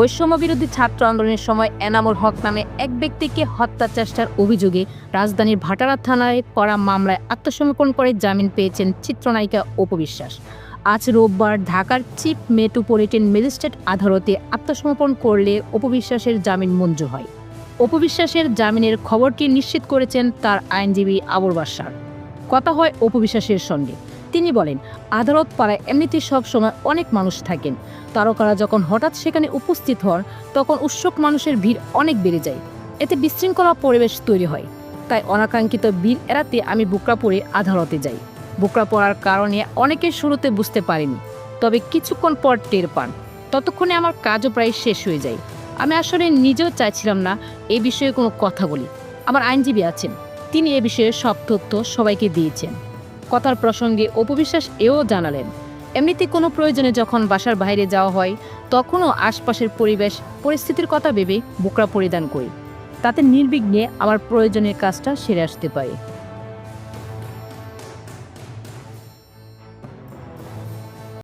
বৈষম্য বিরোধী ছাত্র আন্দোলনের সময় এনামুল হক নামে এক ব্যক্তিকে হত্যা চেষ্টার অভিযোগে রাজধানীর ভাটারা থানায় করা মামলায় আত্মসমর্পণ করে জামিন পেয়েছেন চিত্রনায়িকা অপবিশ্বাস আজ রোববার ঢাকার চিফ মেট্রোপলিটন ম্যাজিস্ট্রেট আদালতে আত্মসমর্পণ করলে অপবিশ্বাসের জামিন মঞ্জুর হয়। অপবিশ্বাসের জামিনের খবরটি নিশ্চিত করেছেন তার আইনজীবী আবুল বাসার কথা হয় অপবিশ্বাসের সঙ্গে। তিনি বলেন, আদালত পাড়ায় এমনিতেই সব সময় অনেক মানুষ থাকেন। তারকারা যখন হঠাৎ সেখানে উপস্থিত হন, তখন উৎসুক মানুষের ভিড় অনেক বেড়ে যায়। এতে বিশৃঙ্খলা পরিবেশ তৈরি হয়। তাই অনাকাঙ্ক্ষিত ভিড় এড়াতে আমি বুকরা পরে আদালতে যাই। বুকরা পড়ার কারণে অনেকে শুরুতে বুঝতে পারেনি, তবে কিছুক্ষণ পর টের পান। ততক্ষণে আমার কাজও প্রায় শেষ হয়ে যায়। আমি আসলে নিজেও চাইছিলাম না এ বিষয়ে কোনো কথা বলি। আমার আইনজীবী আছেন। তিনি এ বিষয়ে সব তথ্য সবাইকে দিয়েছেন। কথার প্রসঙ্গে অপবিশ্বাস এও জানালেন। এমনিতে কোনো প্রয়োজনে যখন বাসার বাইরে যাওয়া হয়, তখনও আশপাশের পরিবেশ, পরিস্থিতির কথা ভেবে বোকরা পরিধান করি। তাতে নির্বিঘ্নে আমার প্রয়োজনের কাজটা সেরে আসতে পারে।